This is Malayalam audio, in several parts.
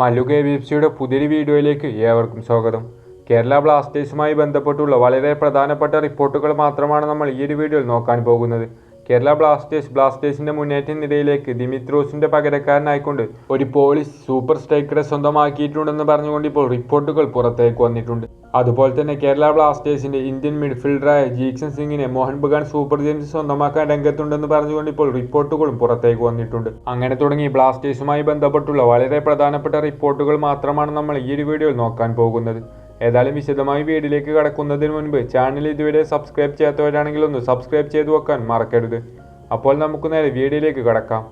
മല്ലു കെ ബി എഫ് സിയുടെ പുതിയൊരു വീഡിയോയിലേക്ക് ഏവർക്കും സ്വാഗതം. കേരള ബ്ലാസ്റ്റേഴ്സുമായി ബന്ധപ്പെട്ടുള്ള വളരെ പ്രധാനപ്പെട്ട റിപ്പോർട്ടുകൾ മാത്രമാണ് നമ്മൾ ഈ ഒരു വീഡിയോയിൽ നോക്കാൻ പോകുന്നത്. കേരള ബ്ലാസ്റ്റേഴ്സ് ബ്ലാസ്റ്റേഴ്സിന്റെ മുന്നേറ്റ നിരയിലേക്ക് ദിമിത്രോസിന്റെ പകരക്കാരനായിക്കൊണ്ട് ഒരു പോളിസ് സൂപ്പർ സ്ട്രൈക്കറെ സ്വന്തമാക്കിയിട്ടുണ്ടെന്ന് പറഞ്ഞുകൊണ്ട് ഇപ്പോൾ റിപ്പോർട്ടുകൾ പുറത്തേക്ക് വന്നിട്ടുണ്ട്. അതുപോലെ തന്നെ കേരള ബ്ലാസ്റ്റേഴ്സിന്റെ ഇന്ത്യൻ മിഡ്ഫീൽഡറായ ജീക്സൺ സിംഗിനെ മോഹൻ ബഗാൻ സൂപ്പർ ജെയിംസ് സ്വന്തമാക്കാൻ രംഗത്തുണ്ടെന്ന് പറഞ്ഞുകൊണ്ട് ഇപ്പോൾ റിപ്പോർട്ടുകളും പുറത്തേക്ക് വന്നിട്ടുണ്ട്. അങ്ങനെ തുടങ്ങി ബ്ലാസ്റ്റേഴ്സുമായി ബന്ധപ്പെട്ടുള്ള വളരെ പ്രധാനപ്പെട്ട റിപ്പോർട്ടുകൾ മാത്രമാണ് നമ്മൾ ഈ ഒരു വീഡിയോയിൽ നോക്കാൻ പോകുന്നത്. ഏതായാലും വിശദമായി വീഡിയോയിലേക്ക് കടക്കുന്നതിന് മുൻപ് ചാനൽ ഇതുവരെ സബ്സ്ക്രൈബ് ചെയ്യാത്തവരാണെങ്കിൽ ഒന്ന് സബ്സ്ക്രൈബ് ചെയ്ത് വെക്കാൻ മറക്കരുത്. അപ്പോൾ നമുക്ക് നേരെ വീഡിയോയിലേക്ക് കടക്കാം.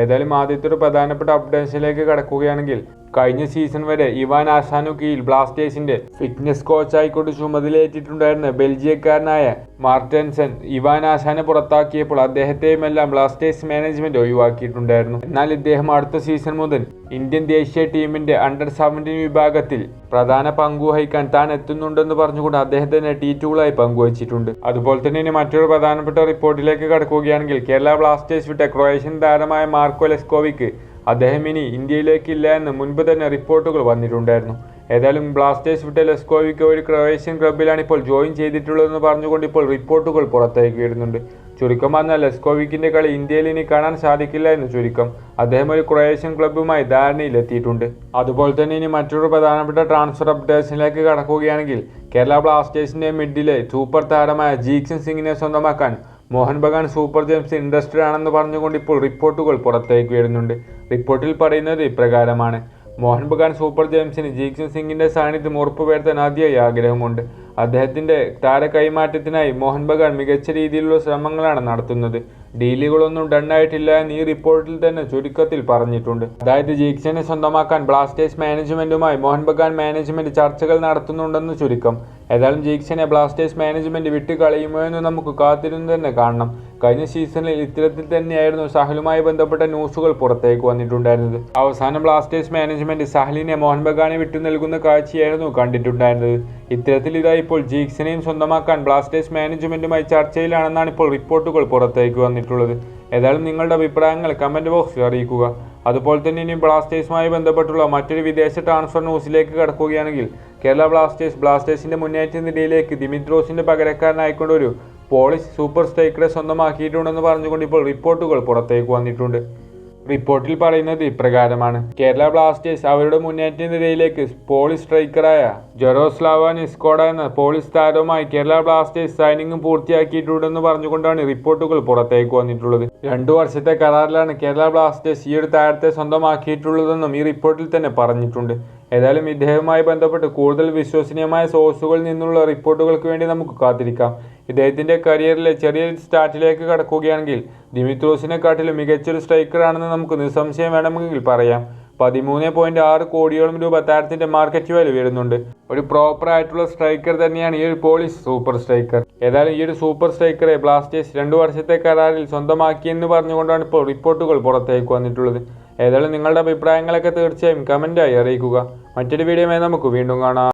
ഏതായാലും ആദ്യത്തെ ഒരു പ്രധാനപ്പെട്ട അപ്ഡേഷനിലേക്ക് കടക്കുകയാണെങ്കിൽ കഴിഞ്ഞ സീസൺ വരെ ഇവാൻ ആശാനു കീഴിൽ ബ്ലാസ്റ്റേഴ്സിന്റെ ഫിറ്റ്നസ് കോച്ചായിക്കൊണ്ട് ചുമതലയേറ്റിട്ടുണ്ടായിരുന്ന ബെൽജിയക്കാരനായ മാർട്ടൻസൺ ഇവാൻ ആശാനെ പുറത്താക്കിയപ്പോൾ അദ്ദേഹത്തെയുമെല്ലാം ബ്ലാസ്റ്റേഴ്സ് മാനേജ്മെന്റ് ഒഴിവാക്കിയിട്ടുണ്ടായിരുന്നു. എന്നാൽ ഇദ്ദേഹം അടുത്ത സീസൺ മുതൽ ഇന്ത്യൻ ദേശീയ ടീമിന്റെ അണ്ടർ സെവന്റീൻ വിഭാഗത്തിൽ പ്രധാന പങ്കുവഹിക്കാൻ താൻ എത്തുന്നുണ്ടെന്ന് പറഞ്ഞുകൊണ്ട് അദ്ദേഹത്തിന്റെ ടി ടൂളായി പങ്കുവച്ചിട്ടുണ്ട് അതുപോലെ തന്നെ ഇനി മറ്റൊരു പ്രധാനപ്പെട്ട റിപ്പോർട്ടിലേക്ക് കടക്കുകയാണെങ്കിൽ കേരള ബ്ലാസ്റ്റേഴ്സ് വിട്ട ക്രൊയേഷ്യൻ താരമായ മാർക്കോ ലെസ്കോവിക്ക് അദ്ദേഹം ഇനി ഇന്ത്യയിലേക്കില്ല എന്ന് മുൻപ് തന്നെ റിപ്പോർട്ടുകൾ വന്നിട്ടുണ്ടായിരുന്നു. ഏതായാലും ബ്ലാസ്റ്റേഴ്സ് വിട്ട ലെസ്കോവിക്ക് ഒരു ക്രൊയേഷ്യൻ ക്ലബിലാണ് ഇപ്പോൾ ജോയിൻ ചെയ്തിട്ടുള്ളതെന്ന് പറഞ്ഞുകൊണ്ട് ഇപ്പോൾ റിപ്പോർട്ടുകൾ പുറത്തേക്ക് വരുന്നുണ്ട്. ചുരുക്കം പറഞ്ഞാൽ ലെസ്കോവിക്കിന്റെ കളി ഇന്ത്യയിൽ ഇനി കാണാൻ സാധിക്കില്ല എന്ന് ചുരുക്കം അദ്ദേഹം ഒരു ക്രൊയേഷ്യൻ ക്ലബ്ബുമായി ധാരണയിലെത്തിയിട്ടുണ്ട്. അതുപോലെ തന്നെ ഇനി മറ്റൊരു പ്രധാനപ്പെട്ട ട്രാൻസ്ഫർ അപ്ഡേഷനിലേക്ക് കടക്കുകയാണെങ്കിൽ കേരള ബ്ലാസ്റ്റേഴ്സിന്റെ മിഡിലെ സൂപ്പർ താരമായ ജീക്സൺ സിംഗിനെ സ്വന്തമാക്കാൻ Mohun Bagan super giants interested ആണെന്ന് പറഞ്ഞുകൊണ്ട് ഇപ്പോൾ റിപ്പോർട്ടുകൾ പുറത്തേക്ക് വരുന്നുണ്ട്. റിപ്പോർട്ടിൽ പറയുന്നത് ഇപ്രകാരമാണ്. മോഹൻ ബഗാൻ സൂപ്പർ ജെയിംസിന് ജീക്സൺ സിംഗിന്റെ സാന്നിധ്യം ഉറപ്പുവരുത്താൻ ആദ്യമായി ആഗ്രഹമുണ്ട്. അദ്ദേഹത്തിന്റെ താര കൈമാറ്റത്തിനായി മോഹൻ ബഗാൻ മികച്ച രീതിയിലുള്ള ശ്രമങ്ങളാണ് നടത്തുന്നത്. ഡീലുകളൊന്നും ഡണ്ണായിട്ടില്ല എന്ന് ഈ റിപ്പോർട്ടിൽ തന്നെ ചുരുക്കത്തിൽ പറഞ്ഞിട്ടുണ്ട്. അതായത് ജീക്സനെ സ്വന്തമാക്കാൻ ബ്ലാസ്റ്റേഴ്സ് മാനേജ്മെന്റുമായി മോഹൻ ബഗാൻ മാനേജ്മെന്റ് ചർച്ചകൾ നടത്തുന്നുണ്ടെന്ന് ചുരുക്കം. ഏതായാലും ജീക്സനെ ബ്ലാസ്റ്റേഴ്സ് മാനേജ്മെന്റ് വിട്ടുകളയുമോ എന്ന് നമുക്ക് കാത്തിരുന്ന് തന്നെ കാണണം. കഴിഞ്ഞ സീസണിൽ ഇത്തരത്തിൽ തന്നെയായിരുന്നു സഹലുമായി ബന്ധപ്പെട്ട ന്യൂസുകൾ പുറത്തേക്ക് വന്നിട്ടുണ്ടായിരുന്നത്. അവസാനം ബ്ലാസ്റ്റേഴ്സ് മാനേജ്മെന്റ് സഹലിനെ മോഹൻ ബഗാനെ വിട്ടു നൽകുന്ന കാഴ്ചയായിരുന്നു കണ്ടിട്ടുണ്ടായിരുന്നത്. ഇത്തരത്തിൽ ഇതാ ഇപ്പോൾ ജീക്സിനെയും സ്വന്തമാക്കാൻ ബ്ലാസ്റ്റേഴ്സ് മാനേജ്മെന്റുമായി ചർച്ചയിലാണെന്നാണ് ഇപ്പോൾ റിപ്പോർട്ടുകൾ പുറത്തേക്ക് വന്നിട്ടുള്ളത്. ഏതായാലും നിങ്ങളുടെ അഭിപ്രായങ്ങൾ കമന്റ് ബോക്സിൽ അറിയിക്കുക. അതുപോലെ തന്നെ ഇനി ബ്ലാസ്റ്റേഴ്സുമായി ബന്ധപ്പെട്ടുള്ള മറ്റൊരു വിദേശ ട്രാൻസ്ഫർ ന്യൂസിലേക്ക് കടക്കുകയാണെങ്കിൽ കേരള ബ്ലാസ്റ്റേഴ്സ് ബ്ലാസ്റ്റേഴ്സിന്റെ മുന്നേറ്റത്തിനിടയിലേക്ക് ദിമിത്രോസിന്റെ പകരക്കാരനായിക്കൊണ്ട് ഒരു പോളിഷ് സൂപ്പർ സ്ട്രൈക്കറെ സ്വന്തമാക്കിയിട്ടുണ്ടെന്ന് പറഞ്ഞുകൊണ്ട് ഇപ്പോൾ റിപ്പോർട്ടുകൾ പുറത്തേക്ക് വന്നിട്ടുണ്ട്. റിപ്പോർട്ടിൽ പറയുന്നത് ഇപ്രകാരമാണ്. കേരള ബ്ലാസ്റ്റേഴ്സ് അവരുടെ മുന്നേറ്റ നിരയിലേക്ക് പോളിഷ് സ്ട്രൈക്കറായ ജെറോസ്ലാവ നിസ്കോഡ എന്ന പോളിഷ് താരവുമായി കേരള ബ്ലാസ്റ്റേഴ്സ് സൈനിങ് പൂർത്തിയാക്കിയിട്ടുണ്ടെന്ന് പറഞ്ഞുകൊണ്ടാണ് റിപ്പോർട്ടുകൾ പുറത്തേക്ക് വന്നിട്ടുള്ളത്. രണ്ടു വർഷത്തെ കരാറിലാണ് കേരള ബ്ലാസ്റ്റേഴ്സ് ഈ ഒരു താരത്തെ സ്വന്തമാക്കിയിട്ടുള്ളതെന്നും ഈ റിപ്പോർട്ടിൽ തന്നെ പറഞ്ഞിട്ടുണ്ട്. ഏതായാലും ഇദ്ദേഹവുമായി ബന്ധപ്പെട്ട് കൂടുതൽ വിശ്വസനീയമായ സോഴ്സുകളിൽ നിന്നുള്ള റിപ്പോർട്ടുകൾക്ക് വേണ്ടി നമുക്ക് കാത്തിരിക്കാം. ഇദ്ദേഹത്തിന്റെ കരിയറിലെ ചെറിയ സ്റ്റാർട്ടിലേക്ക് കടക്കുകയാണെങ്കിൽ ദിമിത്രോസിനെക്കാട്ടിലും മികച്ചൊരു സ്ട്രൈക്കറാണെന്ന് നമുക്ക് നിസ്സംശയം വേണമെങ്കിൽ പറയാം. പതിമൂന്ന് പോയിന്റ് ആറ് കോടിയോളം രൂപ താരത്തിന്റെ മാർക്കറ്റ് വാല്യൂ വരുന്നുണ്ട്. ഒരു പ്രോപ്പർ ആയിട്ടുള്ള സ്ട്രൈക്കർ തന്നെയാണ് ഈ ഒരു പോളിഷ് സൂപ്പർ സ്ട്രൈക്കർ ഏതായാലും ഈ ഒരു സൂപ്പർ സ്ട്രൈക്കറെ ബ്ലാസ്റ്റേഴ്സ് രണ്ടു വർഷത്തെ കരാറിൽ സ്വന്തമാക്കിയെന്ന് പറഞ്ഞുകൊണ്ടാണ് ഇപ്പോൾ റിപ്പോർട്ടുകൾ പുറത്തേക്ക് വന്നിട്ടുള്ളത്. ഏതായാലും നിങ്ങളുടെ അഭിപ്രായങ്ങളൊക്കെ തീർച്ചയായും കമന്റായി അറിയിക്കുക. മറ്റൊരു വീഡിയോയുമായി നമുക്ക് വീണ്ടും കാണാം.